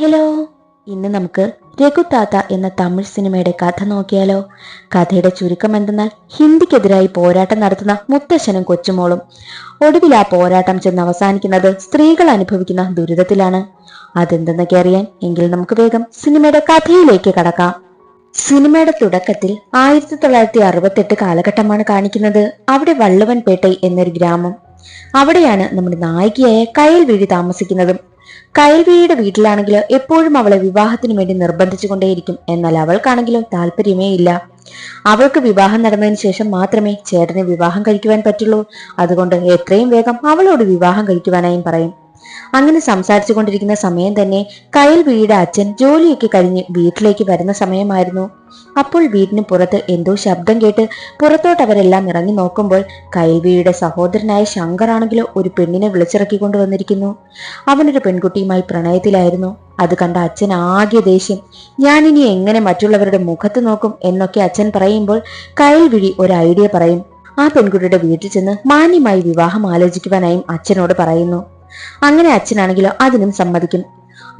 Hello. ഇന്ന് നമുക്ക് രഘുതാത്ത എന്ന തമിഴ് സിനിമയുടെ കഥ നോക്കിയാലോ. കഥയുടെ ചുരുക്കം എന്തെന്നാൽ ഹിന്ദിക്കെതിരായി പോരാട്ടം നടത്തുന്ന മുത്തശ്ശനും കൊച്ചുമോളും. ഒടുവിൽ ആ പോരാട്ടം ചെന്ന് അവസാനിക്കുന്നത് സ്ത്രീകൾ അനുഭവിക്കുന്ന ദുരിതത്തിലാണ്. അതെന്തെന്നൊക്കെ അറിയാൻ എങ്കിൽ നമുക്ക് വേഗം സിനിമയുടെ കഥയിലേക്ക് കടക്കാം. സിനിമയുടെ തുടക്കത്തിൽ ആയിരത്തി തൊള്ളായിരത്തി അറുപത്തെട്ട് കാലഘട്ടമാണ് കാണിക്കുന്നത്. അവിടെ വള്ളുവൻപേട്ടൈ എന്നൊരു ഗ്രാമം. അവിടെയാണ് നമ്മുടെ നായികയായ കയൽ വീഴി താമസിക്കുന്നതും കയൽവിഴിയുടെ വീട്ടിലാണെങ്കിൽ എപ്പോഴും അവളെ വിവാഹത്തിനു വേണ്ടി നിർബന്ധിച്ചുകൊണ്ടേയിരിക്കും. എന്നാൽ അവൾക്കാണെങ്കിലും താല്പര്യമേ ഇല്ല. അവൾക്ക് വിവാഹം നടന്നതിന് ശേഷം മാത്രമേ ചേട്ടനെ വിവാഹം കഴിക്കുവാൻ പറ്റുള്ളൂ. അതുകൊണ്ട് എത്രയും വേഗം അവളോട് വിവാഹം കഴിക്കുവാനായും പറയും. അങ്ങനെ സംസാരിച്ചു കൊണ്ടിരിക്കുന്ന സമയം തന്നെ കയൽ വീട് അച്ഛൻ ജോലിയൊക്കെ കഴിഞ്ഞ് വീട്ടിലേക്ക് വരുന്ന സമയമായിരുന്നു. അപ്പോൾ വീടിന് പുറത്ത് എന്തോ ശബ്ദം കേട്ട് പുറത്തോട്ട് അവരെല്ലാം ഇറങ്ങി നോക്കുമ്പോൾ കയൽവിയുടെ സഹോദരനായ ശങ്കറാണെങ്കിലോ ഒരു പെണ്ണിനെ വിളിച്ചിറക്കി കൊണ്ടുവന്നിരിക്കുന്നു അവനൊരു പെൺകുട്ടിയുമായി പ്രണയത്തിലായിരുന്നു. അത് കണ്ട അച്ഛൻ ആകെ ദേഷ്യം. ഞാനിനി എങ്ങനെ മറ്റുള്ളവരുടെ മുഖത്ത് നോക്കും? എന്നൊക്കെ അച്ഛൻ പറയുമ്പോൾ കയൽവിഴി ഒരു ഐഡിയ പറയും. ആ പെൺകുട്ടിയുടെ വീട്ടിൽ ചെന്ന് മാന്യമായി വിവാഹം ആലോചിക്കുവാനായും അച്ഛനോട് പറയുന്നു. അങ്ങനെ അച്ഛനാണെങ്കിലോ അതിനും സമ്മതിക്കും.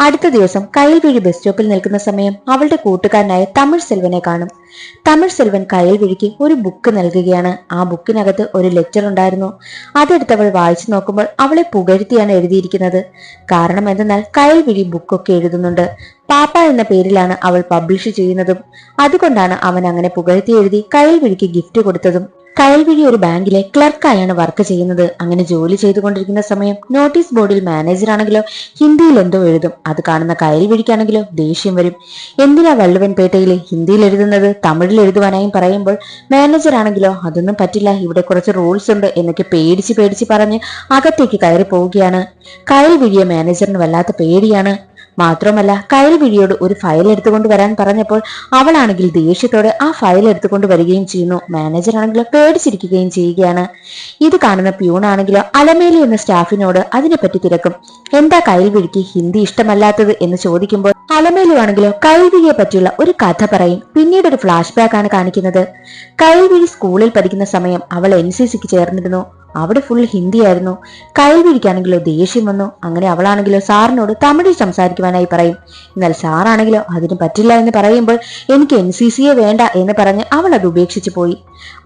അടുത്ത ദിവസം കയൽവിഴി ബസ് സ്റ്റോപ്പിൽ നിൽക്കുന്ന സമയം അവളുടെ കൂട്ടുകാരനായ തമിഴ് സെൽവനെ കാണും. തമിഴ് സെൽവൻ കയൽവിഴിക്ക് ഒരു ബുക്ക് നൽകുകയാണ്. ആ ബുക്കിനകത്ത് ഒരു ലെറ്റർ ഉണ്ടായിരുന്നു. അതെടുത്ത് അവൾ വായിച്ചു നോക്കുമ്പോൾ അവളെ പുകഴ്ത്തിയാണ് എഴുതിയിരിക്കുന്നത്. കാരണം എന്തെന്നാൽ കയൽവിഴി ബുക്കൊക്കെ എഴുതുന്നുണ്ട്. പാപ്പ എന്ന പേരിലാണ് അവൾ പബ്ലിഷ് ചെയ്യുന്നതും. അതുകൊണ്ടാണ് അവൻ അങ്ങനെ പുകഴ്ത്തി എഴുതി കയൽവിഴിക്ക് ഗിഫ്റ്റ് കൊടുത്തതും. കയൽവിഴി ഒരു ബാങ്കിലെ ക്ലർക്കായാണ് വർക്ക് ചെയ്യുന്നത്. അങ്ങനെ ജോലി ചെയ്തുകൊണ്ടിരിക്കുന്ന സമയം നോട്ടീസ് ബോർഡിൽ മാനേജർ ആണെങ്കിലോ ഹിന്ദിയിൽ എന്തോ എഴുതും. അത് കാണുന്ന കയൽവിഴിക്കാണെങ്കിലോ ദേഷ്യം വരും. എന്തിനാ വള്ളുവൻപേട്ടയിൽ ഹിന്ദിയിൽ എഴുതുന്നത്? തമിഴിൽ എഴുതുവാനായും പറയുമ്പോൾ മാനേജർ ആണെങ്കിലോ അതൊന്നും പറ്റില്ല ഇവിടെ കുറച്ച് റൂൾസ് ഉണ്ട് എന്നൊക്കെ പേടിച്ച് പേടിച്ച് പറഞ്ഞ് അകത്തേക്ക് കയറി പോവുകയാണ്. കയൽവിഴിയെ മാനേജറിന് വല്ലാത്ത പേടിയാണ്. മാത്രമല്ല കയൽവിഴിയോട് ഒരു ഫയൽ എടുത്തുകൊണ്ട് വരാൻ പറഞ്ഞപ്പോൾ അവളാണെങ്കിൽ ദേഷ്യത്തോടെ ആ ഫയൽ എടുത്തുകൊണ്ട് വരികയും ചെയ്യുന്നു. മാനേജർ ആണെങ്കിലോ പേടിച്ചിരിക്കുകയും ചെയ്യുകയാണ്. ഇത് കാണുന്ന പ്യൂൺ ആണെങ്കിലോ അലമേലി എന്ന സ്റ്റാഫിനോട് അതിനെപ്പറ്റി തിരക്കും. എന്താ കയൽവിഴിക്ക് ഹിന്ദി ഇഷ്ടമല്ലാത്തത് എന്ന് ചോദിക്കുമ്പോൾ അലമേലു ആണെങ്കിലോ കയൽവിഴിയെ പറ്റിയുള്ള ഒരു കഥ പറയും. പിന്നീട് ഒരു ഫ്ലാഷ് ബാക്ക് ആണ് കാണിക്കുന്നത്. കയൽവിഴി സ്കൂളിൽ പഠിക്കുന്ന സമയം അവൾ എൻ സി സിക്ക് ചേർന്നിരുന്നു. അവിടെ ഫുൾ ഹിന്ദിയായിരുന്നു. കയൽവിഴിക്കാണെങ്കിലോ ദേഷ്യം വന്നു. അങ്ങനെ അവളാണെങ്കിലോ സാറിനോട് തമിഴിൽ സംസാരിക്കുവാനായി പറയും. എന്നാൽ സാറാണെങ്കിലോ അതിന് പറ്റില്ല എന്ന് പറയുമ്പോൾ എനിക്ക് എൻ സി സിയെ വേണ്ട എന്ന് പറഞ്ഞ് അവൾ അത് ഉപേക്ഷിച്ചു പോയി.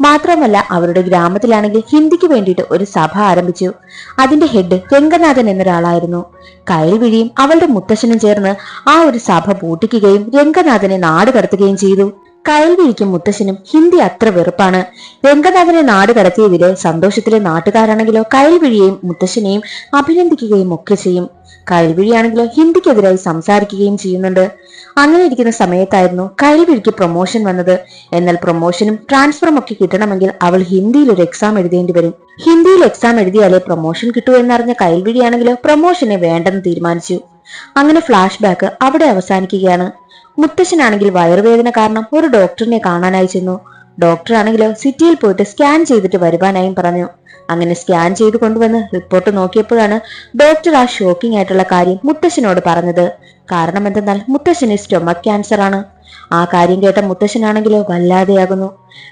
മാത്രമല്ല അവരുടെ ഗ്രാമത്തിലാണെങ്കിൽ ഹിന്ദിക്ക് വേണ്ടിയിട്ട് ഒരു സഭ ആരംഭിച്ചു. അതിന്റെ ഹെഡ് രംഗനാഥൻ എന്നൊരാളായിരുന്നു. കയൽവിഴിയും അവളുടെ മുത്തശ്ശനും ചേർന്ന് ആ ഒരു സഭ പൂട്ടിക്കുകയും രംഗനാഥനെ നാട് കടത്തുകയും ചെയ്തു. കയൽവിഴിക്കും മുത്തശ്ശനും. ഹിന്ദി അത്ര വെറുപ്പാണ്. രംഗനാഥനെ നാട് കടത്തിയതിൽ സന്തോഷത്തിലെ നാട്ടുകാരാണെങ്കിലോ കയൽവിഴിയെയും മുത്തശ്ശനെയും അഭിനന്ദിക്കുകയും ഒക്കെ ചെയ്യും. കയൽവിഴിയാണെങ്കിലോ ഹിന്ദിക്കെതിരായി സംസാരിക്കുകയും ചെയ്യുന്നുണ്ട്. അങ്ങനെ ഇരിക്കുന്ന സമയത്തായിരുന്നു കയൽവിഴിക്ക് പ്രൊമോഷൻ വന്നത്. എന്നാൽ പ്രൊമോഷനും ട്രാൻസ്ഫറും ഒക്കെ കിട്ടണമെങ്കിൽ അവൾ ഹിന്ദിയിൽ ഒരു എക്സാം എഴുതേണ്ടി വരും. ഹിന്ദിയിൽ എക്സാം എഴുതിയാലേ പ്രൊമോഷൻ കിട്ടൂ എന്നറിഞ്ഞ കയൽവിഴിയാണെങ്കിലോ പ്രൊമോഷനെ വേണ്ടെന്ന് തീരുമാനിച്ചു. അങ്ങനെ ഫ്ലാഷ് ബാക്ക് അവിടെ അവസാനിക്കുകയാണ്. മുത്തശ്ശനാണെങ്കിൽ വയറുവേദന കാരണം ഒരു ഡോക്ടറിനെ കാണാനായി ചെന്നു. ഡോക്ടർ ആണെങ്കിലോ സിറ്റിയിൽ പോയിട്ട് സ്കാൻ ചെയ്തിട്ട് വരുവാനായും പറഞ്ഞു. അങ്ങനെ സ്കാൻ ചെയ്ത് കൊണ്ടുവന്ന് റിപ്പോർട്ട് നോക്കിയപ്പോഴാണ് ഡോക്ടർ ആ ഷോക്കിംഗ് ആയിട്ടുള്ള കാര്യം മുത്തശ്ശനോട് പറഞ്ഞത്. കാരണം എന്തെന്നാൽ മുത്തശ്ശന് സ്റ്റൊമക് ക്യാൻസർ ആണ് ആ കാര്യം കേട്ട മുത്തശ്ശനാണെങ്കിലോ വല്ലാതെയാകുന്നു.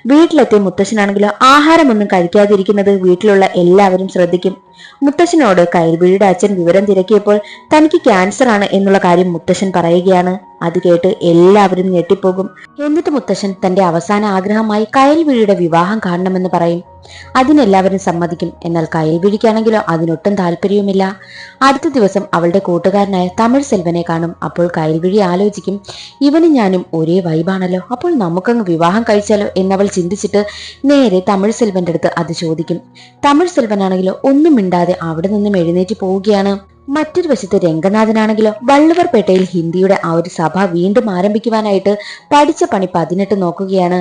വീട്ടിലെത്തിയ മുത്തശ്ശനാണെങ്കിലോ ആഹാരമൊന്നും കഴിക്കാതിരിക്കുന്നത് വീട്ടിലുള്ള എല്ലാവരും ശ്രദ്ധിക്കും. മുത്തശ്ശനോട് കയൽവിഴിയുടെ അച്ഛൻ വിവരം തിരക്കിയപ്പോൾ തനിക്ക് ക്യാൻസർ ആണ് എന്നുള്ള കാര്യം മുത്തശ്ശൻ പറയുകയാണ്. അത് കേട്ട് എല്ലാവരും ഞെട്ടിപ്പോകും. എന്നിട്ട് മുത്തശ്ശൻ തന്റെ അവസാന ആഗ്രഹമായി കയൽവിഴിയുടെ വിവാഹം കാണണമെന്ന് പറയും. അതിനെല്ലാവരും സമ്മതിക്കും. എന്നാൽ കയൽവിഴിക്കാണെങ്കിലോ അതിനൊട്ടും താല്പര്യവുമില്ല. അടുത്ത ദിവസം അവളുടെ കൂട്ടുകാരനായ തമിഴ് സെൽവനെ കാണും. അപ്പോൾ കയൽവിഴി ആലോചിക്കും ഇവനും ഞാനും ഒരേ വൈബാണല്ലോ അപ്പോൾ നമുക്കങ്ങ് വിവാഹം കഴിച്ചാലോ എന്നവൾ ചിന്തിച്ചിട്ട് നേരെ തമിഴ് സെൽവന്റെ അടുത്ത് അത് ചോദിക്കും. തമിഴ് സെൽവനാണെങ്കിലോ ഒന്നും മിണ്ടാതെ അവിടെ നിന്നും എഴുന്നേറ്റ് പോവുകയാണ്. മറ്റൊരു വശത്ത് രംഗനാഥനാണെങ്കിലോ വള്ളുവർപേട്ടയിൽ ഹിന്ദിയുടെ ആ ഒരു സഭ വീണ്ടും ആരംഭിക്കുവാനായിട്ട് പഠിച്ച പണി പതിനെട്ട് നോക്കുകയാണ്.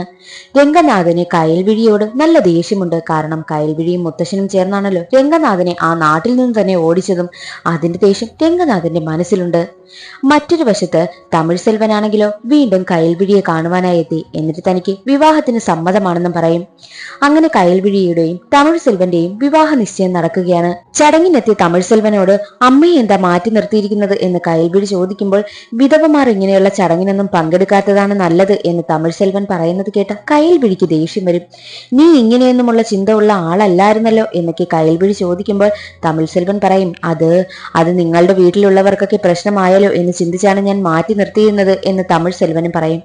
രംഗനാഥന് കയൽവിഴിയോട് നല്ല ദേഷ്യമുണ്ട്. കാരണം കയൽവിഴിയും മുത്തശ്ശനും ചേർന്നാണല്ലോ രംഗനാഥനെ ആ നാട്ടിൽ നിന്ന് തന്നെ ഓടിച്ചതും. അതിന്റെ ദേഷ്യം രംഗനാഥന്റെ മനസ്സിലുണ്ട്. മറ്റൊരു വശത്ത് തമിഴ് സെൽവനാണെങ്കിലോ വീണ്ടും കയൽവിഴിയെ കാണുവാനായി എത്തി. എന്നിട്ട് തനിക്ക് വിവാഹത്തിന് സമ്മതമാണെന്നും പറയും. അങ്ങനെ കയൽവിഴിയുടെയും തമിഴ് സെൽവന്റെയും വിവാഹ നിശ്ചയം നടക്കുകയാണ്. ചടങ്ങിനെത്തിയ തമിഴ് സെൽവനോട് അമ്മയെ എന്താ മാറ്റി നിർത്തിയിരിക്കുന്നത്? എന്ന് കയൽവിഴി ചോദിക്കുമ്പോൾ വിധവമാർ ഇങ്ങനെയുള്ള ചടങ്ങിനൊന്നും പങ്കെടുക്കാത്തതാണ് നല്ലത് എന്ന് തമിഴ് സെൽവൻ പറയുന്നത് കേട്ട കയൽവിഴിക്ക് ദേഷ്യം വരും. നീ ഇങ്ങനെയൊന്നുമുള്ള ചിന്ത ഉള്ള ആളല്ലായിരുന്നല്ലോ എന്നൊക്കെ കയൽവിഴി ചോദിക്കുമ്പോൾ തമിഴ് സെൽവൻ പറയും അത് അത് നിങ്ങളുടെ വീട്ടിലുള്ളവർക്കൊക്കെ പ്രശ്നമായാലോ എന്ന് ചിന്തിച്ചാണ് ഞാൻ മാറ്റി നിർത്തിയിരുന്നത് എന്ന് തമിഴ് സെൽവനും പറയും.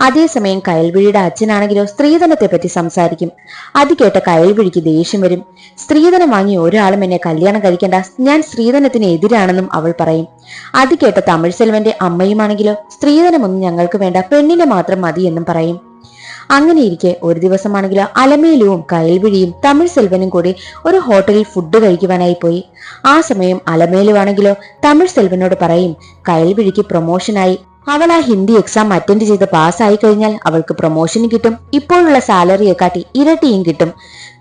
അതേസമയം കയൽവിഴിയുടെ അച്ഛനാണെങ്കിലോ സ്ത്രീധനത്തെ പറ്റി സംസാരിക്കും. അത് കേട്ട കയൽവിഴിക്ക് ദേഷ്യം വരും. സ്ത്രീധനം വാങ്ങി ഒരാളും എന്നെ കല്യാണം കഴിക്കേണ്ട. ഞാൻ സ്ത്രീധനത്തിന് എതിരാണെന്നും അവൾ പറയും. അത് കേട്ട തമിഴ് സെൽവന്റെ അമ്മയുമാണെങ്കിലോ സ്ത്രീധനമൊന്നും ഞങ്ങൾക്ക് വേണ്ട. പെണ്ണിനെ മാത്രം മതി എന്നും പറയും. അങ്ങനെ ഇരിക്കെ ഒരു ദിവസമാണെങ്കിൽ അലമേലുവും കയൽവിഴിയും തമിഴ് സെൽവനും കൂടി ഒരു ഹോട്ടലിൽ ഫുഡ് കഴിക്കുവാനായി പോയി. ആ സമയം അലമേലുവാണെങ്കിലോ തമിഴ് സെൽവനോട് പറയും കയൽവിഴിക്ക് പ്രൊമോഷനായി അവൾ ആ ഹിന്ദി എക്സാം അറ്റൻഡ് ചെയ്ത് പാസ്സായി കഴിഞ്ഞാൽ അവൾക്ക് പ്രൊമോഷൻ കിട്ടും. ഇപ്പോഴുള്ള സാലറിയെ കാട്ടി ഇരട്ടിയും കിട്ടും.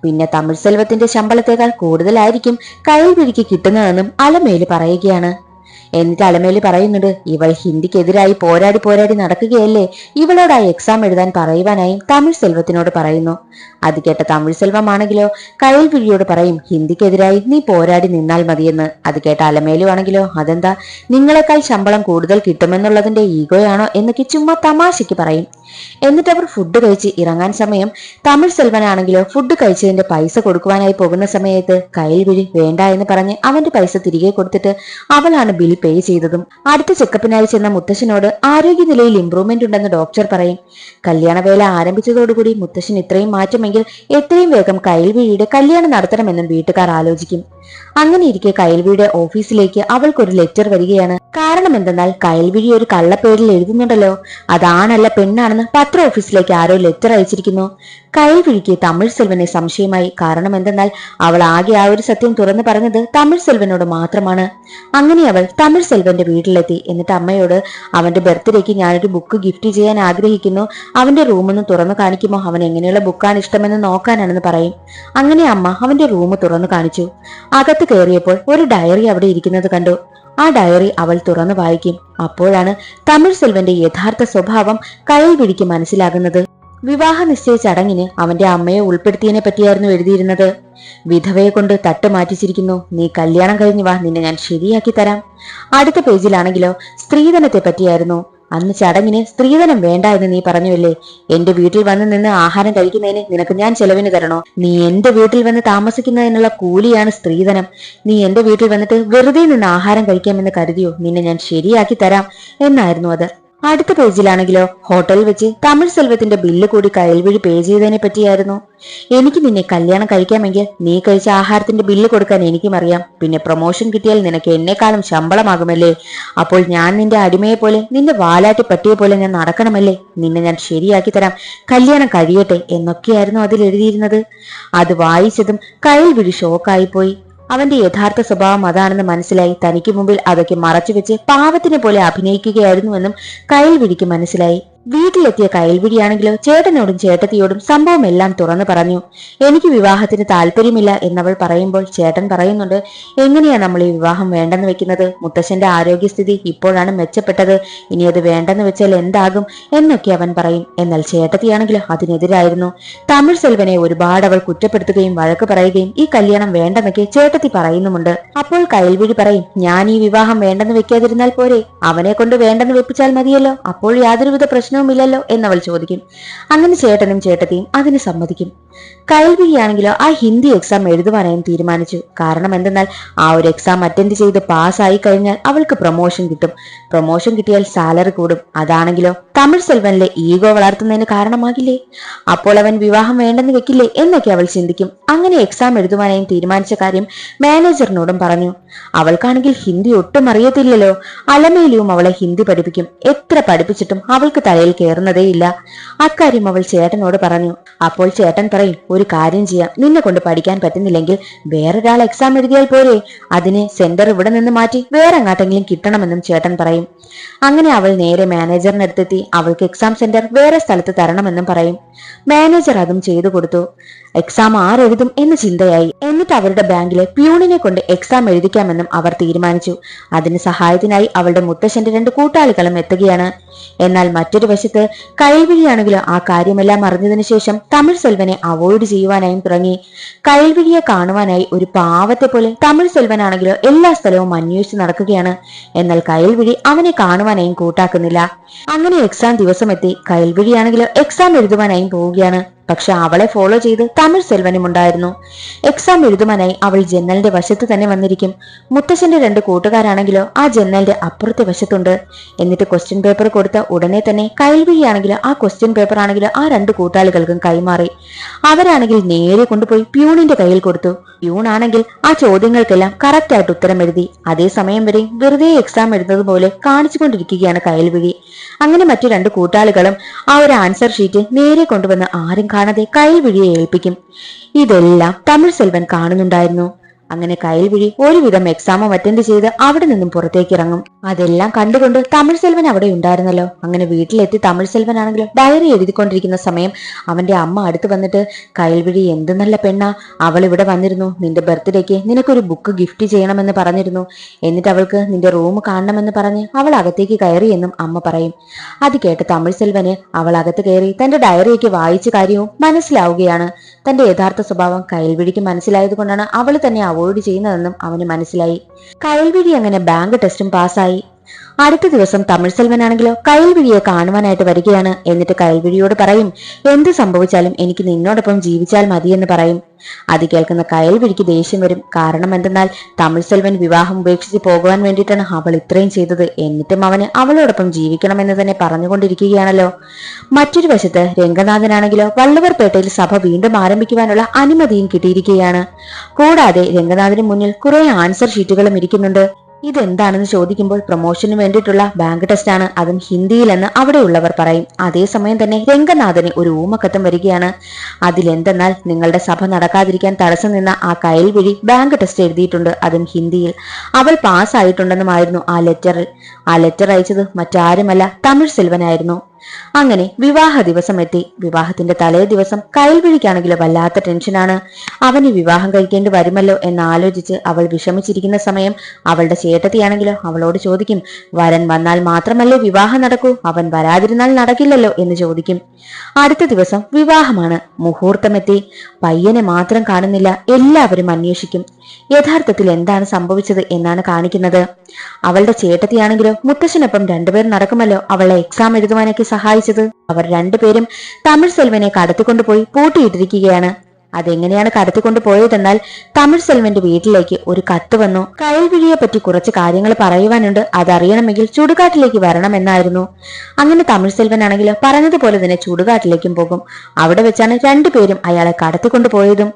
പിന്നെ തമിഴ് സെൽവത്തിന്റെ ശമ്പളത്തേക്കാൾ കൂടുതലായിരിക്കും കയൽവിഴിക്ക് കിട്ടുന്നതെന്നും അലമേൽ പറയുകയാണ്. എന്നിട്ട് അലമേലി പറയുന്നുണ്ട് ഇവൾ ഹിന്ദിക്കെതിരായി പോരാടി പോരാടി നടക്കുകയല്ലേ? ഇവളോട് ആ എക്സാം എഴുതാൻ പറയുവാനായി തമിഴ് സെൽവത്തിനോട് പറയുന്നു. അത് കേട്ട തമിഴ് സെൽവമാണെങ്കിലോ കയൽ കയൽവിഴിയോട് പറയും ഹിന്ദിക്കെതിരായി നീ പോരാടി നിന്നാൽ മതിയെന്ന്. അത് കേട്ട അലമേലു ആണെങ്കിലോ അതെന്താ? നിങ്ങളെക്കാൾ ശമ്പളം കൂടുതൽ കിട്ടുമെന്നുള്ളതിന്റെ ഈഗോയാണോ? എന്നൊക്കെ ചുമ്മാ തമാശയ്ക്ക് പറയും. എന്നിട്ട് അവർ ഫുഡ് കഴിച്ച് ഇറങ്ങാൻ സമയം. തമിഴ് സെൽവനാണെങ്കിലോ ഫുഡ് കഴിച്ചതിന്റെ പൈസ കൊടുക്കുവാനായി പോകുന്ന സമയത്ത് കയ്യിൽ വിഴി വേണ്ട എന്ന് പറഞ്ഞ് അവന്റെ പൈസ തിരികെ കൊടുത്തിട്ട് അവളാണ് ബിൽ പേ ചെയ്തതും. അടുത്ത ചെക്കപ്പിനായി ചെന്ന മുത്തശ്ശനോട് ആരോഗ്യനിലയിൽ ഇംപ്രൂവ്മെന്റ് ഉണ്ടെന്ന് ഡോക്ടർ പറയും. കല്യാണവേല ആരംഭിച്ചതോടുകൂടി മുത്തശ്ശൻ ഇത്രയും മാറ്റമെങ്കിൽ എത്രയും വേഗം കയ്യിൽ വിഴിയുടെ കല്യാണം നടത്തണമെന്നും വീട്ടുകാർ ആലോചിക്കും. അങ്ങനെ ഇരിക്കെ കയൽവിഴിയുടെ ഓഫീസിലേക്ക് അവൾക്കൊരു ലെറ്റർ വരികയാണ്. കാരണം എന്തെന്നാൽ കയൽവിഴി ഒരു കള്ളപ്പേരിൽ എഴുതുന്നുണ്ടല്ലോ. അതാണല്ല പെണ്ണാണെന്ന് പത്ര ഓഫീസിലേക്ക് ആരോ ലെറ്റർ അയച്ചിരിക്കുന്നു. കയൽവിഴിക്ക് തമിഴ് സെൽവനെ സംശയമായി കാരണം എന്തെന്നാൽ അവൾ ആകെ ആ ഒരു സത്യം തുറന്നു പറഞ്ഞത് തമിഴ് സെൽവനോട് മാത്രമാണ്. അങ്ങനെ അവൾ തമിഴ് സെൽവന്റെ വീട്ടിലെത്തി. എന്നിട്ട് അമ്മയോട് അവന്റെ ബർത്ത്ഡേക്ക് ഞാനൊരു ബുക്ക് ഗിഫ്റ്റ് ചെയ്യാൻ ആഗ്രഹിക്കുന്നു. അവന്റെ റൂമൊന്ന് തുറന്നു കാണിക്കുമോ? അവൻ എങ്ങനെയുള്ള ബുക്കാണ് ഇഷ്ടമെന്ന് നോക്കാനാണെന്ന് പറയും. അങ്ങനെ അമ്മ അവന്റെ റൂം തുറന്നു കാണിച്ചു. അകത്ത് കയറിയപ്പോൾ ഒരു ഡയറി അവിടെ ഇരിക്കുന്നത് കണ്ടു. ആ ഡയറി അവൾ തുറന്നു വായിക്കും. അപ്പോഴാണ് തമിഴ് സെൽവന്റെ യഥാർത്ഥ സ്വഭാവം കയ്യിൽ പിടിക്ക് മനസ്സിലാകുന്നത്. വിവാഹ നിശ്ചയ ചടങ്ങിന് അവന്റെ അമ്മയെ ഉൾപ്പെടുത്തിയതിനെ പറ്റിയായിരുന്നു എഴുതിയിരുന്നത്. വിധവയെ കൊണ്ട് തട്ട് മാറ്റിച്ചിരിക്കുന്നു. നീ കല്യാണം കഴിഞ്ഞു വാ നിന്നെ ഞാൻ ശരിയാക്കി തരാം. അടുത്ത പേജിലാണെങ്കിലോ സ്ത്രീധനത്തെ പറ്റിയായിരുന്നു. അന്ന് ചടങ്ങിന് സ്ത്രീധനം വേണ്ട എന്ന് നീ പറഞ്ഞുവല്ലേ? എന്റെ വീട്ടിൽ വന്ന് നിന്ന് ആഹാരം കഴിക്കുന്നതിന് നിനക്ക് ഞാൻ ചെലവിന് തരണോ? നീ എന്റെ വീട്ടിൽ വന്ന് താമസിക്കുന്നതിനുള്ള കൂലിയാണ് സ്ത്രീധനം. നീ എന്റെ വീട്ടിൽ വന്നിട്ട് വെറുതെ നിന്ന് ആഹാരം കഴിക്കാമെന്ന് കരുതിയോ? നിന്നെ ഞാൻ ശരിയാക്കി തരാം. എന്നായിരുന്നു അത്. അടുത്ത പേജിലാണെങ്കിലോ ഹോട്ടൽ വെച്ച് തമിഴ് സെൽവത്തിന്റെ ബില്ല് കൂടി കയ്യിൽ വീഴി പേ ചെയ്തതിനെ പറ്റിയായിരുന്നു. എനിക്ക് നിന്നെ കല്യാണം കഴിക്കാമെങ്കിൽ നീ കഴിച്ച ആഹാരത്തിന്റെ ബില്ല് കൊടുക്കാൻ എനിക്കും അറിയാം. പിന്നെ പ്രൊമോഷൻ കിട്ടിയാൽ നിനക്ക് എന്നെക്കാളും ശമ്പളമാകുമല്ലേ? അപ്പോൾ ഞാൻ നിന്റെ അടിമയെ പോലെ നിന്റെ വാലാട്ടി പട്ടിയെ പോലെ ഞാൻ നടക്കണമല്ലേ? നിന്നെ ഞാൻ ശരിയാക്കി തരാം. കല്യാണം കഴിയട്ടെ എന്നൊക്കെയായിരുന്നു അതിൽ എഴുതിയിരുന്നത്. അത് വായിച്ചതും കയ്യിൽ വീഴി ഷോക്കായിപ്പോയി അവന്റെ യഥാർത്ഥ സ്വഭാവം അതാണെന്ന് മനസ്സിലായി. തനിക്ക് മുമ്പിൽ അതൊക്കെ മറച്ചുവെച്ച് പാവത്തിനെ പോലെ അഭിനയിക്കുകയായിരുന്നുവെന്നും കയ്യിൽ കയൽവിഴിക്ക് മനസ്സിലായി. വീട്ടിലെത്തിയ കയൽവിടിയാണെങ്കിലോ ചേട്ടനോടും ചേട്ടത്തിയോടും സംഭവം എല്ലാം തുറന്നു പറഞ്ഞു. എനിക്ക് വിവാഹത്തിന് താല്പര്യമില്ല എന്നവൾ പറയുമ്പോൾ ചേട്ടൻ പറയുന്നുണ്ട് എങ്ങനെയാ നമ്മൾ ഈ വിവാഹം വേണ്ടെന്ന് വെക്കുന്നത്? മുത്തശ്ശന്റെ ആരോഗ്യസ്ഥിതി ഇപ്പോഴാണ് മെച്ചപ്പെട്ടത്. ഇനി അത് വേണ്ടെന്ന് വെച്ചാൽ എന്താകും? എന്നൊക്കെ അവൻ പറയും. എന്നാൽ ചേട്ടത്തിയാണെങ്കിലോ അതിനെതിരായിരുന്നു. തമിഴ് സെൽവനെ ഒരുപാട് അവൾ കുറ്റപ്പെടുത്തുകയും വഴക്ക് പറയുകയും ഈ കല്യാണം വേണ്ടെന്നൊക്കെ ചേട്ടത്തി പറയുന്നുമുണ്ട്. അപ്പോൾ കയൽവിഴി പറയും ഞാൻ ഈ വിവാഹം വേണ്ടെന്ന് വെക്കാതിരുന്നാൽ പോരെ? അവനെ കൊണ്ട് വേണ്ടെന്ന് വെപ്പിച്ചാൽ മതിയല്ലോ. അപ്പോൾ യാതൊരുവിധ പ്രശ്നവുമില്ലല്ലോ എന്നവൾ ചോദിക്കും. അങ്ങനെ ചേട്ടനും ചേട്ടത്തിയും അതിന് സമ്മതിക്കും. കയൽവിഴിയാണെങ്കിലോ ആ ഹിന്ദി എക്സാം എഴുതുവാനായും തീരുമാനിച്ചു. കാരണം എന്തെന്നാൽ ആ ഒരു എക്സാം അറ്റൻഡ് ചെയ്ത് പാസ്സായി കഴിഞ്ഞാൽ അവൾക്ക് പ്രൊമോഷൻ കിട്ടും. പ്രൊമോഷൻ കിട്ടിയാൽ സാലറി കൂടും. അതാണെങ്കിലോ തമിഴ് സെൽവനിലെ ഈഗോ വളർത്തുന്നതിന് കാരണമാകില്ലേ? അപ്പോൾ അവൻ വിവാഹം വേണ്ടെന്ന് വെക്കില്ലേ എന്നൊക്കെ അവൾ ചിന്തിക്കും. അങ്ങനെ എക്സാം എഴുതുവാനായും തീരുമാനിച്ച കാര്യം മാനേജറിനോടും പറഞ്ഞു. അവൾക്കാണെങ്കിൽ ഹിന്ദി ഒട്ടും അറിയത്തില്ലല്ലോ. അലമേലിയും അവളെ ഹിന്ദി പഠിപ്പിക്കും. എത്ര പഠിപ്പിച്ചിട്ടും അവൾക്ക് തലയിൽ കയറുന്നതേയില്ല അക്കാര്യം അവൾ ചേട്ടനോട് പറഞ്ഞു. അപ്പോൾ ചേട്ടൻ പറയും ഒരു കാര്യം ചെയ്യാം. നിന്നെ കൊണ്ട് പഠിക്കാൻ പറ്റുന്നില്ലെങ്കിൽ വേറൊരാൾ എക്സാം എഴുതിയാൽ പോരെ. അതിന് സെന്റർ ഇവിടെ നിന്ന് മാറ്റി വേറെ എങ്ങാട്ടെങ്കിലും കിട്ടണമെന്നും ചേട്ടൻ പറയും. അങ്ങനെ അവൾ നേരെ മാനേജറിനടുത്തെത്തി അവൾക്ക് എക്സാം സെന്റർ വേറെ സ്ഥലത്ത് തരണമെന്നും പറയും. മാനേജർ അതും ചെയ്തു കൊടുത്തു. എക്സാം ആരെഴുതും എന്ന ചിന്തയായി. എന്നിട്ട് അവരുടെ ബാങ്കിലെ പ്യൂണിനെ കൊണ്ട് എക്സാം എഴുതിക്കാമെന്നും അവർ തീരുമാനിച്ചു. അതിന് സഹായത്തിനായി അവളുടെ മുത്തശ്ശന്റെ രണ്ട് കൂട്ടാളികളും എത്തുകയാണ്. എന്നാൽ മറ്റൊരു വശത്ത് കൈവിഴിയാണെങ്കിലും ആ കാര്യമെല്ലാം അറിഞ്ഞതിനു ശേഷം തമിഴ് സെൽവനെ അവോയ്ഡ് ചെയ്യുവാനായും തുടങ്ങി. കയൽവിഴിയെ കാണുവാനായി ഒരു പാവത്തെ പോലെ തമിഴ് സെൽവനാണെങ്കിലോ എല്ലാ സ്ഥലവും അന്വേഷിച്ച് നടക്കുകയാണ്. എന്നാൽ കയൽവിഴി അവനെ കാണുവാനായും കൂട്ടാക്കുന്നില്ല. അങ്ങനെ എക്സാം ദിവസം എത്തി കയൽവിഴിയാണെങ്കിലോ എക്സാം എഴുതുവാനായും പോവുകയാണ്. പക്ഷെ അവളെ ഫോളോ ചെയ്ത് തമിഴ് സെൽവനും ഉണ്ടായിരുന്നു. എക്സാം എഴുതുവാനായി അവൾ ജനലിന്റെ വശത്ത് തന്നെ വന്നിരിക്കും. മുത്തശ്ശന്റെ രണ്ട് കൂട്ടുകാരാണെങ്കിലോ ആ ജനലിന്റെ അപ്പുറത്തെ വശത്തുണ്ട്. എന്നിട്ട് ക്വസ്റ്റ്യൻ പേപ്പർ കൊടുത്ത ഉടനെ തന്നെ കയൽവിഴിയാണെങ്കിലോ ആ ക്വസ്റ്റ്യൻ പേപ്പർ ആണെങ്കിലോ ആ രണ്ട് കൂട്ടാളികൾക്കും കൈമാറി. അവരാണെങ്കിൽ നേരെ കൊണ്ടുപോയി പ്യൂണിന്റെ കയ്യിൽ കൊടുത്തു. പ്യൂൺ ആണെങ്കിൽ ആ ചോദ്യങ്ങൾക്കെല്ലാം കറക്റ്റ് ആയിട്ട് ഉത്തരം എഴുതി. അതേസമയം വരെ വെറുതെ എക്സാം എഴുതുന്നത് പോലെ കാണിച്ചുകൊണ്ടിരിക്കുകയാണ് കയൽവിഴി. അങ്ങനെ മറ്റു രണ്ട് കൂട്ടാളികളും ആ ഒരു ആൻസർ ഷീറ്റ് നേരെ കൊണ്ടുവന്ന് ആരും കാണാതെ കയൽവിഴിയെ ഏൽപ്പിക്കും. ഇതെല്ലാം തമിഴ് സെൽവൻ കാണുന്നുണ്ടായിരുന്നു. അങ്ങനെ കയൽവിഴി ഒരുവിധം എക്സാമും അറ്റൻഡ് ചെയ്ത് അവിടെ നിന്നും പുറത്തേക്ക് ഇറങ്ങും. അതെല്ലാം കണ്ടുകൊണ്ട് തമിഴ് സെൽവൻ അവിടെ ഉണ്ടായിരുന്നല്ലോ. അങ്ങനെ വീട്ടിലെത്തി തമിഴ് സെൽവൻ ആണെങ്കിലും ഡയറി എഴുതിക്കൊണ്ടിരിക്കുന്ന സമയം അവന്റെ അമ്മ അടുത്ത് വന്നിട്ട് കയൽവിഴി എന്ത് നല്ല പെണ്ണാ. അവൾ ഇവിടെ വന്നിരുന്നു. നിന്റെ ബർത്ത്ഡേക്ക് നിനക്കൊരു ബുക്ക് ഗിഫ്റ്റ് ചെയ്യണമെന്ന് പറഞ്ഞിരുന്നു. എന്നിട്ട് അവൾക്ക് നിന്റെ റൂം കാണണമെന്ന് പറഞ്ഞ് അവൾ അകത്തേക്ക് കയറി എന്നും അമ്മ പറയും. അത് കേട്ട് തമിഴ് സെൽവന് അവൾ അകത്ത് കയറി തന്റെ ഡയറിയൊക്കെ വായിച്ച കാര്യവും മനസ്സിലാവുകയാണ്. തന്റെ യഥാർത്ഥ സ്വഭാവം കയൽവിഴിക്ക് മനസ്സിലായതുകൊണ്ടാണ് അവൾ തന്നെ അവോയ്ഡ് ചെയ്യുന്നതെന്നും അവന് മനസ്സിലായി. കയൽവിഴി അങ്ങനെ ബാങ്ക് ടെസ്റ്റും പാസ്സായി. അടുത്ത ദിവസം തമിഴ് സെൽവനാണെങ്കിലോ കയൽവിഴിയെ കാണുവാനായിട്ട് വരികയാണ്. എന്നിട്ട് കയൽവിഴിയോട് പറയും എന്ത് സംഭവിച്ചാലും എനിക്ക് നിന്നോടൊപ്പം ജീവിച്ചാൽ മതിയെന്ന് പറയും. അത് കേൾക്കുന്ന കയൽവിഴിക്ക് ദേഷ്യം വരും. കാരണം എന്തെന്നാൽ തമിഴ് സെൽവൻ വിവാഹം ഉപേക്ഷിച്ച് പോകുവാൻ വേണ്ടിയിട്ടാണ് അവൾ ഇത്രയും ചെയ്തത്. എന്നിട്ടും അവന് അവളോടൊപ്പം ജീവിക്കണമെന്ന് തന്നെ പറഞ്ഞുകൊണ്ടിരിക്കുകയാണല്ലോ. മറ്റൊരു വശത്ത് രംഗനാഥനാണെങ്കിലോ വള്ളുവർപേട്ടയിൽ സഭ വീണ്ടും ആരംഭിക്കുവാനുള്ള അനുമതിയും കിട്ടിയിരിക്കുകയാണ്. കൂടാതെ രംഗനാഥന് മുന്നിൽ കുറെ ആൻസർ ഷീറ്റുകളും ഇരിക്കുന്നുണ്ട്. ഇതെന്താണെന്ന് ചോദിക്കുമ്പോൾ പ്രൊമോഷന് വേണ്ടിയിട്ടുള്ള ബാങ്ക് ടെസ്റ്റ് ആണ്. അതും ഹിന്ദിയിലെന്ന് അവിടെയുള്ളവർ പറയും. അതേസമയം തന്നെ രംഗനാഥന് ഒരു ഊമക്കത്തം വരികയാണ്. അതിലെന്തെന്നാൽ നിങ്ങളുടെ സഭ നടക്കാതിരിക്കാൻ തടസ്സം നിന്ന ആ കയൽ വഴി ബാങ്ക് ടെസ്റ്റ് എഴുതിയിട്ടുണ്ട്. അതും ഹിന്ദിയിൽ. അവൾ പാസ്സായിട്ടുണ്ടെന്നുമായിരുന്നു ആ ലെറ്ററിൽ ആ ലെറ്റർ അയച്ചത് മറ്റാരുമല്ല തമിഴ് സെൽവനായിരുന്നു. അങ്ങനെ വിവാഹ ദിവസം എത്തി. വിവാഹത്തിന്റെ തലേ ദിവസം കയൽവിഴിക്കാണെങ്കിലും വല്ലാത്ത ടെൻഷനാണ് അവന് വിവാഹം കഴിക്കേണ്ടി വരുമല്ലോ എന്ന് ആലോചിച്ച് അവൾ വിഷമിച്ചിരിക്കുന്ന സമയം അവളുടെ ചേട്ടത്തിയാണെങ്കിലോ അവളോട് ചോദിക്കും വരൻ വന്നാൽ മാത്രമല്ലേ വിവാഹം നടക്കൂ? അവൻ വരാതിരുന്നാൽ നടക്കില്ലല്ലോ? എന്ന് ചോദിക്കും. അടുത്ത ദിവസം വിവാഹമാണ്. മുഹൂർത്തമെത്തി. പയ്യനെ മാത്രം കാണുന്നില്ല. എല്ലാവരും അന്വേഷിക്കും. യഥാർത്ഥത്തിൽ എന്താണ് സംഭവിച്ചത് എന്നാണ് കാണിക്കുന്നത്. അവളുടെ ചേട്ടത്തിയാണെങ്കിലോ മുത്തശ്ശനൊപ്പം രണ്ടുപേർ നടക്കുമല്ലോ. അവളെ എക്സാം എഴുതുവാനൊക്കെ സഹായിച്ചത്. അവർ രണ്ടുപേരും തമിഴ് സെൽവനെ കടത്തിക്കൊണ്ടുപോയി പൂട്ടിയിട്ടിരിക്കുകയാണ്. അതെങ്ങനെയാണ് കടത്തിക്കൊണ്ട് പോയതെന്നാൽ തമിഴ് സെൽവന്റെ വീട്ടിലേക്ക് ഒരു കത്ത് വന്നു. കയൽവിഴിയെ പറ്റി കുറച്ച് കാര്യങ്ങൾ പറയുവാനുണ്ട്. അതറിയണമെങ്കിൽ ചുടുകാട്ടിലേക്ക് വരണമെന്നായിരുന്നു അങ്ങനെ തമിഴ് സെൽവൻ ആണെങ്കിൽ പറഞ്ഞതുപോലെ തന്നെ ചുടുകാട്ടിലേക്കും പോകും. അവിടെ വെച്ചാണ് രണ്ടുപേരും അയാളെ കടത്തിക്കൊണ്ട് പോയതും.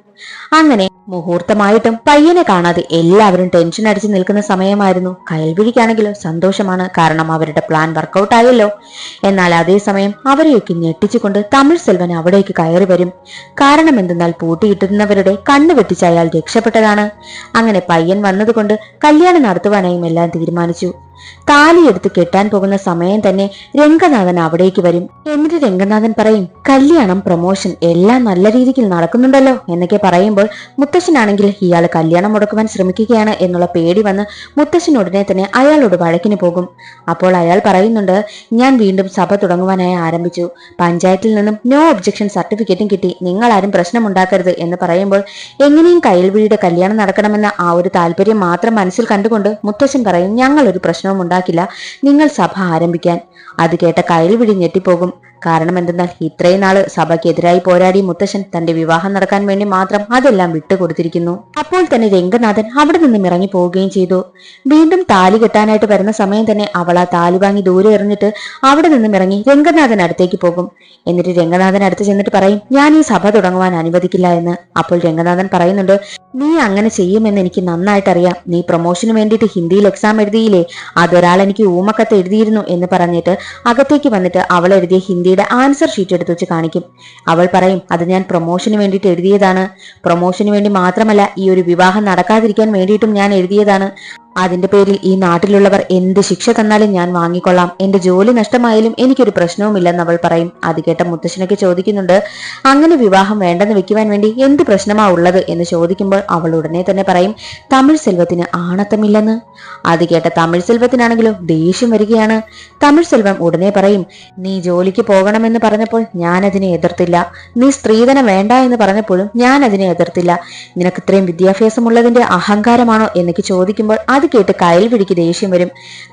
അങ്ങനെ മുഹൂർത്തമായിട്ടും പയ്യനെ കാണാതെ എല്ലാവരും ടെൻഷൻ അടിച്ചു നിൽക്കുന്ന സമയമായിരുന്നു. കയൽവിഴിക്കാണെങ്കിലും സന്തോഷമാണ്. കാരണം അവരുടെ പ്ലാൻ വർക്കൗട്ട് ആയല്ലോ. എന്നാൽ അതേസമയം അവരെയൊക്കെ ഞെട്ടിച്ചുകൊണ്ട് തമിഴ് സെൽവൻ അവിടേക്ക് കയറി വരും. കാരണം എന്തെന്നാൽ പൂട്ടിയിട്ടിരുന്നവരുടെ കണ്ണു വെട്ടിച്ച് അയാൾ രക്ഷപ്പെട്ടതാണ്. അങ്ങനെ പയ്യൻ വന്നതുകൊണ്ട് കല്യാണം നടത്തുവാനായും എല്ലാം തീരുമാനിച്ചു. താലിയെടുത്ത് കെട്ടാൻ പോകുന്ന സമയം തന്നെ രംഗനാഥൻ അവിടേക്ക് വരും. എന്നിട്ട് രംഗനാഥൻ പറയും കല്യാണം പ്രൊമോഷൻ എല്ലാം നല്ല രീതിയിൽ നടക്കുന്നുണ്ടല്ലോ എന്നൊക്കെ പറയുമ്പോൾ മുത്തശ്ശനാണെങ്കിൽ ഇയാൾ കല്യാണം മുടക്കുവാൻ ശ്രമിക്കുകയാണ് എന്നുള്ള പേടി വന്ന് മുത്തശ്ശൻ ഉടനെ തന്നെ അയാളോട് വഴക്കിന് പോകും. അപ്പോൾ അയാൾ പറയുന്നുണ്ട് ഞാൻ വീണ്ടും സഭ തുടങ്ങുവാനായി ആരംഭിച്ചു. പഞ്ചായത്തിൽ നിന്നും നോ ഒബ്ജക്ഷൻ സർട്ടിഫിക്കറ്റും കിട്ടി. നിങ്ങൾ ആരും പ്രശ്നമുണ്ടാക്കരുത് എന്ന് പറയുമ്പോൾ എങ്ങനെയും കയൽവിഴിയുടെ കല്യാണം നടക്കണമെന്ന ആ ഒരു താല്പര്യം മാത്രം മനസ്സിൽ കണ്ടുകൊണ്ട് മുത്തശ്ശൻ പറയും ഞങ്ങളൊരു ഒരു പ്രശ്നവും ഉണ്ടാക്കില്ല നിങ്ങൾ സഭ ആരംഭിക്കാൻ. അത് കേട്ട കയൽവിഴി ഞെട്ടിപ്പോകും. കാരണം എന്തെന്നാൽ ഇത്രയും നാൾ സഭയ്ക്കെതിരായി പോരാടി മുത്തശ്ശൻ തന്റെ വിവാഹം നടക്കാൻ വേണ്ടി മാത്രം അതെല്ലാം വിട്ടുകൊടുത്തിരിക്കുന്നു. അപ്പോൾ തന്നെ രംഗനാഥൻ അവിടെ നിന്നും ഇറങ്ങി പോവുകയും ചെയ്തു. വീണ്ടും താലി കെട്ടാനായിട്ട് വരുന്ന സമയം തന്നെ അവൾ ആ താലി വാങ്ങി ദൂരെ എറിഞ്ഞിട്ട് അവിടെ നിന്നും ഇറങ്ങി രംഗനാഥൻ അടുത്തേക്ക് പോകും. എന്നിട്ട് രംഗനാഥൻ അടുത്ത് ചെന്നിട്ട് പറയും ഞാൻ ഈ സഭ തുടങ്ങുവാൻ അനുവദിക്കില്ല എന്ന്. അപ്പോൾ രംഗനാഥൻ പറയുന്നുണ്ട് നീ അങ്ങനെ ചെയ്യുമെന്ന് എനിക്ക് നന്നായിട്ട് അറിയാം നീ പ്രൊമോഷന് വേണ്ടിയിട്ട് ഹിന്ദിയിൽ എക്സാം എഴുതിയില്ലേ? അതൊരാൾ എനിക്ക് ഊമക്കത്ത് എഴുതിയിരുന്നു എന്ന് പറഞ്ഞിട്ട് അകത്തേക്ക് വന്നിട്ട് അവൾ എഴുതിയ ഹിന്ദിയുടെ ആൻസർ ഷീറ്റ് എടുത്ത് വെച്ച് കാണിക്കും. അവൾ പറയും അത് ഞാൻ പ്രൊമോഷന് വേണ്ടിയിട്ട് എഴുതിയതാണ്. പ്രൊമോഷന് വേണ്ടി മാത്രമല്ല ഈ ഒരു വിവാഹം നടക്കാതിരിക്കാൻ വേണ്ടിയിട്ടും ഞാൻ എഴുതിയതാണ്. അതിന്റെ പേരിൽ ഈ നാട്ടിലുള്ളവർ എന്ത് ശിക്ഷ തന്നാലും ഞാൻ വാങ്ങിക്കൊള്ളാം. എന്റെ ജോലി നഷ്ടമായാലും എനിക്കൊരു പ്രശ്നവുമില്ലെന്ന് അവൾ പറയും. അത് കേട്ട മുത്തശ്ശനൊക്കെ ചോദിക്കുന്നുണ്ട് അങ്ങനെ വിവാഹം വേണ്ടെന്ന് വെക്കുവാൻ വേണ്ടി എന്ത് പ്രശ്നമാ ഉള്ളത്? എന്ന് ചോദിക്കുമ്പോൾ അവൾ ഉടനെ തന്നെ പറയും തമിഴ് സെൽവത്തിന് ആണത്തമില്ലെന്ന്. അത് കേട്ട തമിഴ് സെൽവത്തിനാണെങ്കിലോ ദേഷ്യം വരികയാണ്. തമിഴ് സെൽവം ഉടനെ പറയും നീ ജോലിക്ക് പോകണമെന്ന് പറഞ്ഞപ്പോൾ ഞാൻ അതിനെ എതിർത്തില്ല. നീ സ്ത്രീധനം വേണ്ട എന്ന് പറഞ്ഞപ്പോഴും ഞാൻ അതിനെ എതിർത്തില്ല. നിനക്ക് ഇത്രയും വിദ്യാഭ്യാസമുള്ളതിന്റെ അഹങ്കാരമാണോ? എന്നൊക്കെ ചോദിക്കുമ്പോൾ അത് കേട്ട് കയൽവിഴിക്ക് ദേഷ്യം വരും.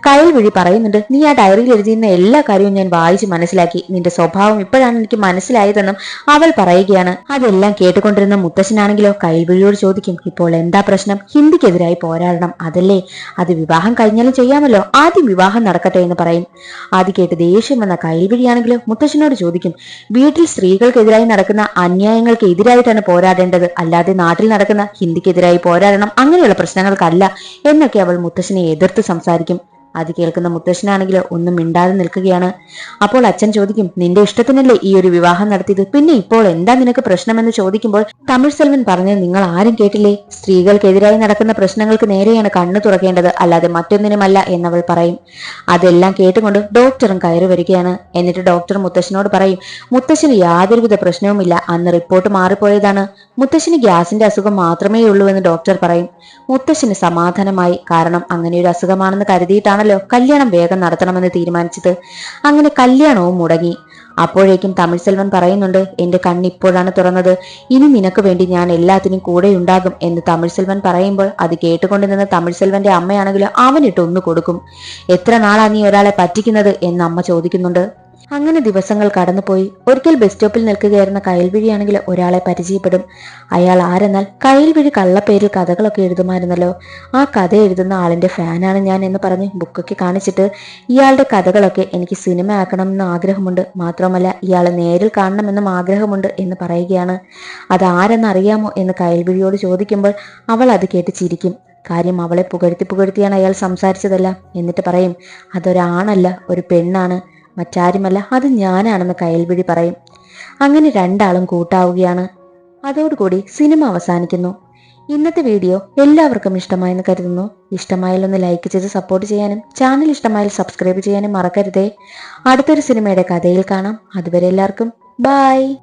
കയൽവിഴി പറയുന്നുണ്ട് നീ ആ ഡയറിയിൽ എഴുതിയിരുന്ന എല്ലാ കാര്യവും ഞാൻ വായിച്ച് മനസ്സിലാക്കി. നിന്റെ സ്വഭാവം ഇപ്പോഴാണ് എനിക്ക് മനസ്സിലായതെന്നും അവൾ പറയുകയാണ്. അതെല്ലാം കേട്ടുകൊണ്ടിരുന്ന മുത്തശ്ശനാണെങ്കിലോ കയൽവിഴിയോട് ചോദിക്കും ഇപ്പോൾ എന്താ പ്രശ്നം? ഹിന്ദിക്കെതിരായി പോരാടണം അതല്ലേ? അത് വിവാഹം കഴിഞ്ഞാലും ചെയ്യാമല്ലോ? ആദ്യം വിവാഹം നടക്കട്ടെ എന്ന് പറയും. അത് കേട്ട് ദേഷ്യം വന്ന കയൽവിഴിയാണെങ്കിലോ മുത്തശ്ശനോട് ചോദിക്കും വീട്ടിൽ സ്ത്രീകൾക്കെതിരായി നടക്കുന്ന അന്യായങ്ങൾക്ക് എതിരായിട്ടാണ് പോരാടേണ്ടത്? അല്ലാതെ നാട്ടിൽ നടക്കുന്ന ഹിന്ദിക്കെതിരായി പോരാടണം? അങ്ങനെയുള്ള പ്രശ്നങ്ങൾക്കല്ല. എന്നൊക്കെ അവൾ മുത്തശ്ശനെ എതിർത്ത് സംസാരിക്കും. അത് കേൾക്കുന്ന മുത്തശ്ശനാണെങ്കിൽ ഒന്നും മിണ്ടാതെ നിൽക്കുകയാണ്. അപ്പോൾ അച്ഛൻ ചോദിക്കും നിന്റെ ഇഷ്ടത്തിനല്ലേ ഈ ഒരു വിവാഹം നടത്തിയത്? പിന്നെ ഇപ്പോൾ എന്താ നിനക്ക് പ്രശ്നമെന്ന് ചോദിക്കുമ്പോൾ തമിഴ് സെൽവൻ പറഞ്ഞത് നിങ്ങൾ ആരും കേട്ടില്ലേ? സ്ത്രീകൾക്കെതിരായി നടക്കുന്ന പ്രശ്നങ്ങൾക്ക് നേരെയാണ് കണ്ണു തുറക്കേണ്ടത് അല്ലാതെ മറ്റൊന്നിനുമല്ല എന്നവൾ പറയും. അതെല്ലാം കേട്ടുകൊണ്ട് ഡോക്ടറും കയറി വരികയാണ്. എന്നിട്ട് ഡോക്ടർ മുത്തശ്ശനോട് പറയും മുത്തശ്ശന് യാതൊരുവിധ പ്രശ്നവുമില്ല അന്ന് റിപ്പോർട്ട് മാറിപ്പോയതാണ്. മുത്തശ്ശന് ഗ്യാസിന്റെ അസുഖം മാത്രമേ ഉള്ളൂ എന്ന് ഡോക്ടർ പറയും. മുത്തശ്ശന് സമാധാനമായി. കാരണം അങ്ങനെ ഒരു അസുഖമാണെന്ന് കരുതിയിട്ടാണല്ലോ കല്യാണം വേഗം നടത്തണമെന്ന് തീരുമാനിച്ചത്. അങ്ങനെ കല്യാണവും മുടങ്ങി. അപ്പോഴേക്കും തമിഴ് സെൽവൻ പറയുന്നുണ്ട് എന്റെ കണ്ണ് ഇപ്പോഴാണ് തുറന്നത്. ഇനി നിനക്ക് വേണ്ടി ഞാൻ എല്ലാത്തിനും കൂടെ ഉണ്ടാകും എന്ന് തമിഴ് സെൽവൻ പറയുമ്പോൾ അത് കേട്ടുകൊണ്ട് നിന്ന് തമിഴ് സെൽവന്റെ അമ്മയാണെങ്കിലും അവനിട്ട് ഒന്ന് കൊടുക്കും. എത്ര നാളാ നീ ഒരാളെ പറ്റിക്കുന്നത്? എന്ന് അമ്മ ചോദിക്കുന്നുണ്ട്. അങ്ങനെ ദിവസങ്ങൾ കടന്നുപോയി. ഒരിക്കൽ ബസ് സ്റ്റോപ്പിൽ നിൽക്കുകയായിരുന്ന കയൽവിഴിയാണെങ്കിൽ ഒരാളെ പരിചയപ്പെടും. അയാൾ ആരെന്നാൽ കയൽവിഴി കള്ളപ്പേരിൽ കഥകളൊക്കെ എഴുതുമായിരുന്നല്ലോ. ആ കഥ എഴുതുന്ന ആളിന്റെ ഫാനാണ് ഞാൻ എന്ന് പറഞ്ഞ് ബുക്കൊക്കെ കാണിച്ചിട്ട് ഇയാളുടെ കഥകളൊക്കെ എനിക്ക് സിനിമ ആക്കണം ആക്കണമെന്ന് ആഗ്രഹമുണ്ട്. മാത്രമല്ല ഇയാളെ നേരിൽ കാണണമെന്നും ആഗ്രഹമുണ്ട് എന്ന് പറയുകയാണ്. അത് ആരെന്ന് അറിയാമോ എന്ന് കയൽവിഴിയോട് ചോദിക്കുമ്പോൾ അവൾ അത് കേട്ട് ചിരിക്കും. കാര്യം അവളെ പുകഴ്ത്തി പുകഴ്ത്തിയാണ് അയാൾ സംസാരിച്ചതല്ല. എന്നിട്ട് പറയും അതൊരാണല്ല ഒരു പെണ്ണാണ്. മറ്റാരുമല്ല അത് ഞാനാണെന്ന് കയൽവിഴി പറയും. അങ്ങനെ രണ്ടാളും കൂട്ടാവുകയാണ്. അതോടുകൂടി സിനിമ അവസാനിക്കുന്നു. ഇന്നത്തെ വീഡിയോ എല്ലാവർക്കും ഇഷ്ടമായെന്ന് കരുതുന്നു. ഇഷ്ടമായാൽ ഒന്ന് ലൈക്ക് ചെയ്ത് സപ്പോർട്ട് ചെയ്യാനും ചാനൽ ഇഷ്ടമായാൽ സബ്സ്ക്രൈബ് ചെയ്യാനും മറക്കരുതേ. അടുത്തൊരു സിനിമയുടെ കഥയിൽ കാണാം. അതുവരെ എല്ലാവർക്കും ബൈ